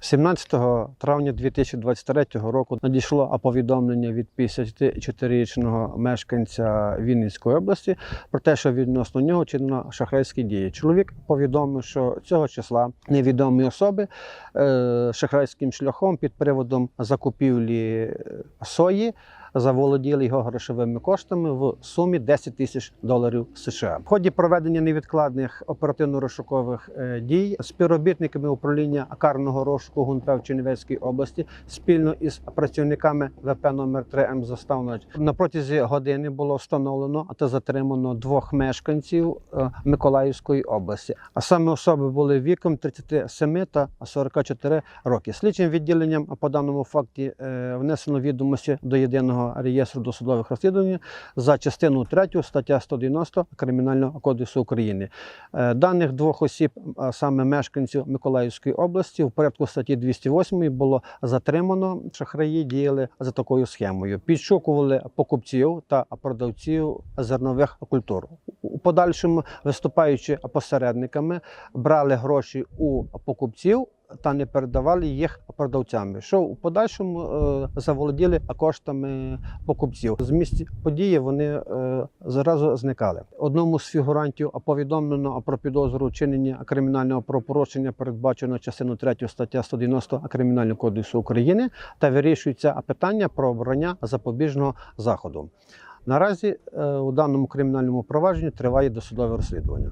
17 травня 2023 року надійшло повідомлення від 54-річного мешканця Вінницької області про те, що відносно нього чинено шахрайські дії. Чоловік повідомив, що цього числа невідомі особи е, шахрайським шляхом під приводом закупівлі е, сої заволоділи його грошовими коштами в сумі 10 тисяч доларів США. В ході проведення невідкладних оперативно-розшукових е, дій співробітниками управління карного розшуку ГУНП в Чернівецькій області спільно із працівниками ВП номер 3 М Заставнович на протязі години було встановлено та затримано двох мешканців е, Миколаївської області. А саме особи були віком 37 та 44 роки. Слідчим відділенням по даному факті е, внесено відомості до єдиного реєстру досудових розслідувань за частину 3 стаття 190 Кримінального кодексу України. Е, Даних двох осіб, а саме мешканців Миколаївської області, в порядку статті 208 було затримано. Шахраї діяли за такою схемою. Підшукували покупців та продавців зернових культур. У подальшому, виступаючи посередниками, брали гроші у покупців. Та не передавали їх продавцям, що у подальшому е, заволоділи коштами покупців. З місця події вони е, зразу зникали. Одному з фігурантів повідомлено про підозру вчинення кримінального правопорушення, передбачено частину 3 стаття 190 Кримінального кодексу України, та вирішується питання про обрання запобіжного заходу. Наразі е, у даному кримінальному провадженні триває досудове розслідування.